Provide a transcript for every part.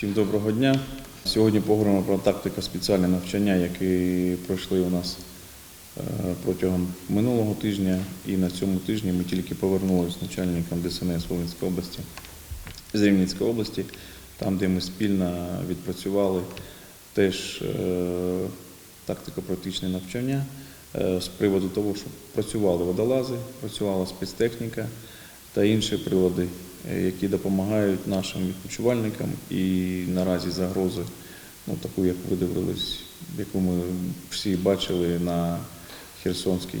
Всім доброго дня. Сьогодні поговоримо про тактику спеціальне навчання, які пройшли у нас е, протягом минулого тижня. І на цьому тижні ми тільки повернулися з начальником ДСНС Волинської області з Рівненської області, там, де ми спільно відпрацювали теж е, тактико-практичне навчання е, з приводу того, що працювали водолази, працювала спецтехніка та інші прилади, які допомагають нашим відпочивальникам і наразі загрози, ну таку, як ви дивились, яку ми всі бачили на Херсонській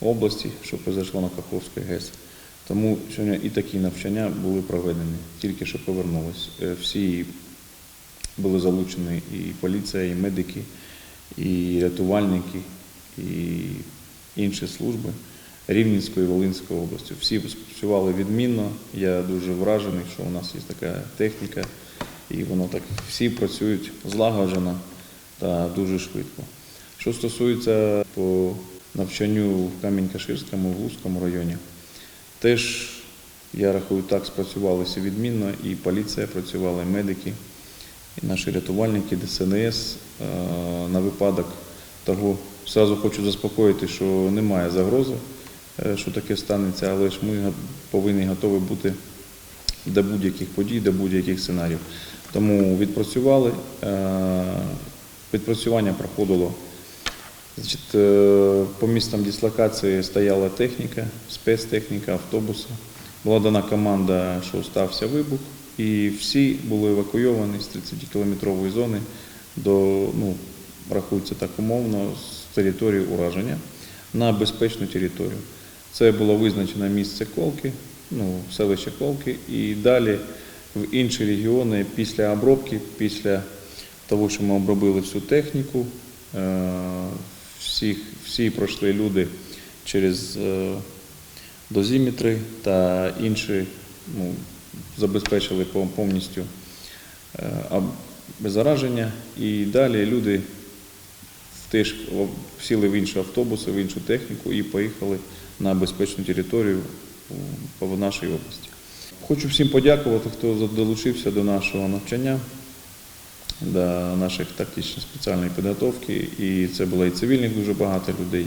області, що произошло на Каховській ГЕС. Тому сьогодні і такі навчання були проведені, тільки що повернулись. Е, Всі були залучені і поліція, і медики, і рятувальники, і інші служби Рівненської Волинської області. Всі спрацювали відмінно. Я дуже вражений, що у нас є така техніка, і воно так всі працюють злагоджено та дуже швидко. Що стосується по навчанню в Камінь-Каширському, в Луцькому районі, теж я рахую, так спрацювалися відмінно, і поліція працювала, і медики, і наші рятувальники, ДСНС е, на випадок того. Зразу хочу заспокоїти, що немає загрози, що таке станеться, але ж ми повинні готові бути до будь-яких подій, до будь-яких сценаріїв. Тому відпрацювали. е, Відпрацювання проходило е, по містам дислокації стояла техніка, спецтехніка, автобуси. Була дана команда, що стався вибух, і всі були евакуйовані з 30-кілометрової зони до, ну, рахується так умовно, з території ураження на безпечну територію. Це було визначено місце Колки, ну, селище Колки, і далі в інші регіони після обробки, після того, що ми обробили всю техніку, е, всіх, всі пройшли люди через е, дозіметри та інші ну, забезпечили пов- повністю е, беззараження. І далі люди теж в- сіли в інші автобуси, в іншу техніку і поїхали на безпечну територію по нашій області. Хочу всім подякувати, хто долучився до нашого навчання до наших тактично спеціальної підготовки. І це було і цивільних дуже багато людей,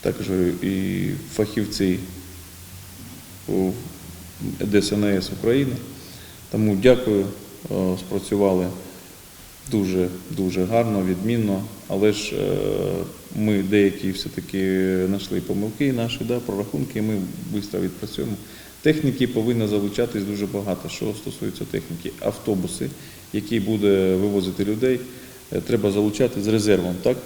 також і фахівці ДСНС України. Тому дякую, спрацювали дуже дуже гарно, відмінно. Але ж е, ми деякі все-таки знайшли помилки наші, да, прорахунки, ми швидко відпрацюємо. Техніки повинно залучатись дуже багато. Що стосується техніки, автобуси, які буде вивозити людей, е, треба залучати з резервом, так?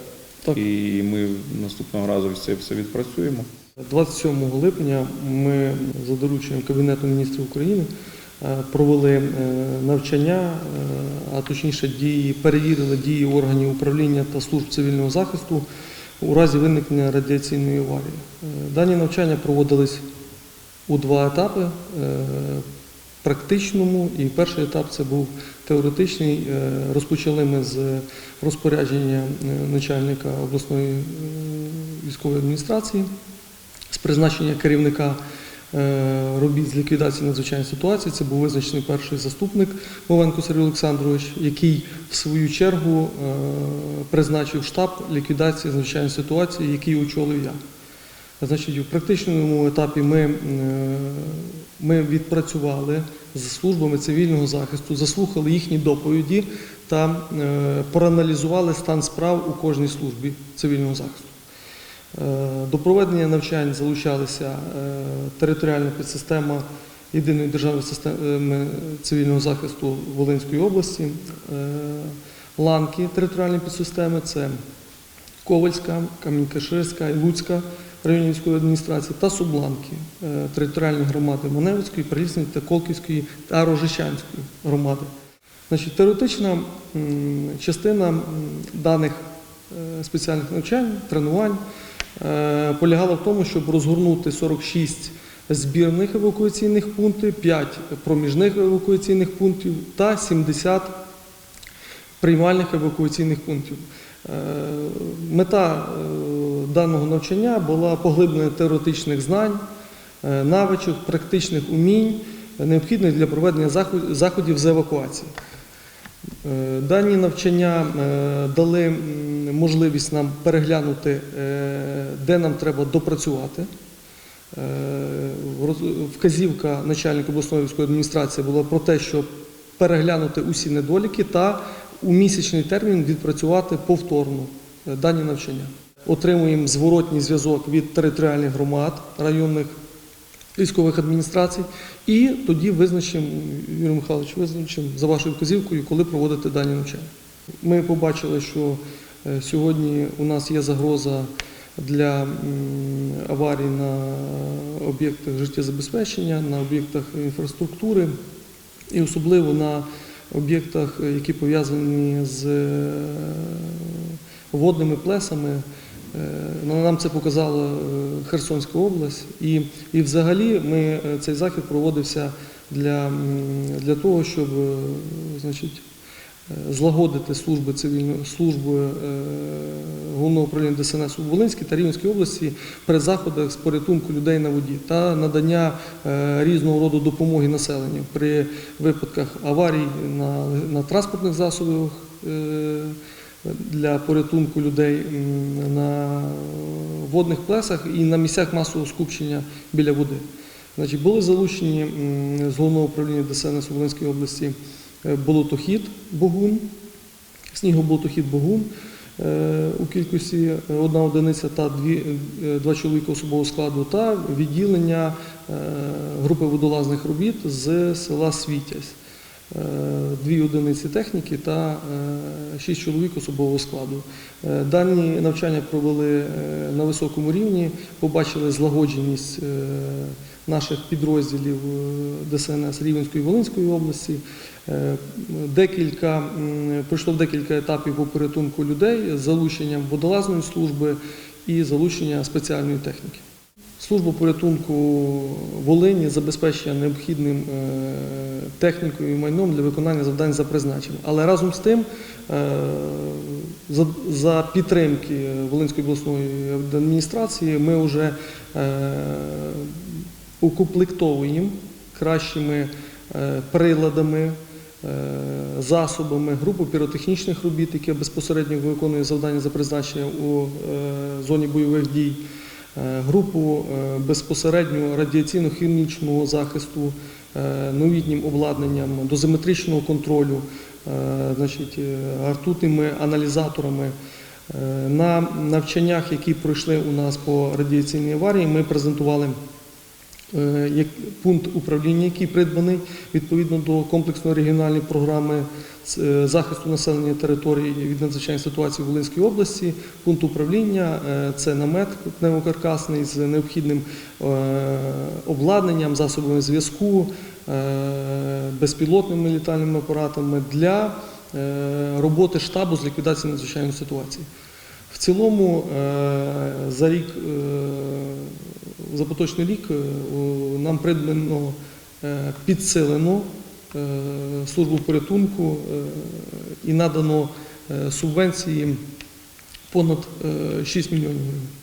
Так. І ми наступного разу це все відпрацюємо. 27 липня ми за дорученням Кабінету міністрів України е, провели навчання, а точніше дії, перевірили дії органів управління та служб цивільного захисту у разі виникнення радіаційної аварії. Е, Дані навчання проводились у два етапи. е, Практичному і перший етап це був теоретичний. Е, Розпочали ми з розпорядження начальника обласної військової адміністрації з призначення керівника робіт з ліквідації надзвичайної ситуації. Це був визначений перший заступник Мовенко Сергій Олександрович, який в свою чергу е, призначив штаб ліквідації надзвичайної ситуації, який очолив я. Значить, у практичному етапі ми, е, ми відпрацювали з службами цивільного захисту, заслухали їхні доповіді та е, проаналізували стан справ у кожній службі цивільного захисту. Е, До проведення навчань залучалися е, територіальна підсистема єдиної державної системи цивільного захисту Волинської області, е, ланки територіальної підсистеми це Ковальська, Камінь-Каширська і Луцька районні військової адміністрації та субланки територіальної громади Маневицької, Прилісної та Колківської та Рожищанської громади. Значить, теоретична частина даних спеціальних навчань, тренувань полягала в тому, щоб розгорнути 46 збірних евакуаційних пунктів, 5 проміжних евакуаційних пунктів та 70 приймальних евакуаційних пунктів. Е, Мета е, даного навчання була поглиблення теоретичних знань, е, навичок, практичних умінь, е, необхідних для проведення заходів з евакуації. Е, Дані навчання е, дали можливість нам переглянути, е, де нам треба допрацювати. Е, Вказівка начальника обласної військової адміністрації була про те, щоб переглянути усі недоліки та у місячний термін відпрацювати повторно е, дані навчання. Отримуємо зворотній зв'язок від територіальних громад районних військових адміністрацій, і тоді визначимо, Юрій Михайлович, визначимо за вашою вказівкою, коли проводити дані навчання. Ми побачили, що е, сьогодні у нас є загроза для аварій на об'єктах життєзабезпечення, на об'єктах інфраструктури і особливо на об'єктах, які пов'язані з е, водними плесами. Е, ну, Нам це показала е, Херсонська область, і, і взагалі ми, цей захід проводився для, для того, щоб значить, злагодити служби цивільної служби е, головного управління ДСНС у Волинській та Рівненській області при заходах з порятунку людей на воді та надання е, різного роду допомоги населенню при випадках аварій на, на транспортних засобах. е, Для порятунку людей на водних плесах і на місцях масового скупчення біля води. Значить, були залучені з головного управління ДСНС у Волинській області болотохід Богун, снігоболотохід Богун е, у кількості е, одна одиниця та дві, е, два чоловіка особового складу та відділення е, групи водолазних робіт з села Світязь. Е, Дві одиниці техніки та е, шість чоловік особового складу. Е, Дані навчання провели е, на високому рівні, побачили злагодженість е, наших підрозділів е, ДСНС Рівненської і Волинської області. Е, Декілька, пройшло декілька етапів по порятунку людей з залученням водолазної служби і залучення спеціальної техніки. Служба порятунку Волині забезпечує необхідним е, технікою і майном для виконання завдань за призначенням. Але разом з тим, е, за, підтримки Волинської обласної адміністрації, ми вже укомплектовуємо кращими приладами. Е, Засобами групу піротехнічних робіт, яке безпосередньо виконує завдання за призначенням у е, зоні бойових дій, Е, групу безпосередньо радіаційно-хімічного захисту, новітнім обладнанням, дозиметричного контролю, значить, е, ртутними аналізаторами. На навчаннях, які пройшли у нас по радіаційній аварії, ми презентували пункт управління, який придбаний відповідно до комплексної регіональної програми е, захисту населення території від надзвичайних ситуацій в Волинській області. Пункт управління е, це намет пневмокаркасний з необхідним е, обладнанням, засобами зв'язку, е, безпілотними літальними апаратами для е, роботи штабу з ліквідації надзвичайної ситуації. В цілому е, за рік, е, за поточний рік е, нам придбано е, підсилено е, службу порятунку і надано субвенції понад е, 6 мільйонів гривень.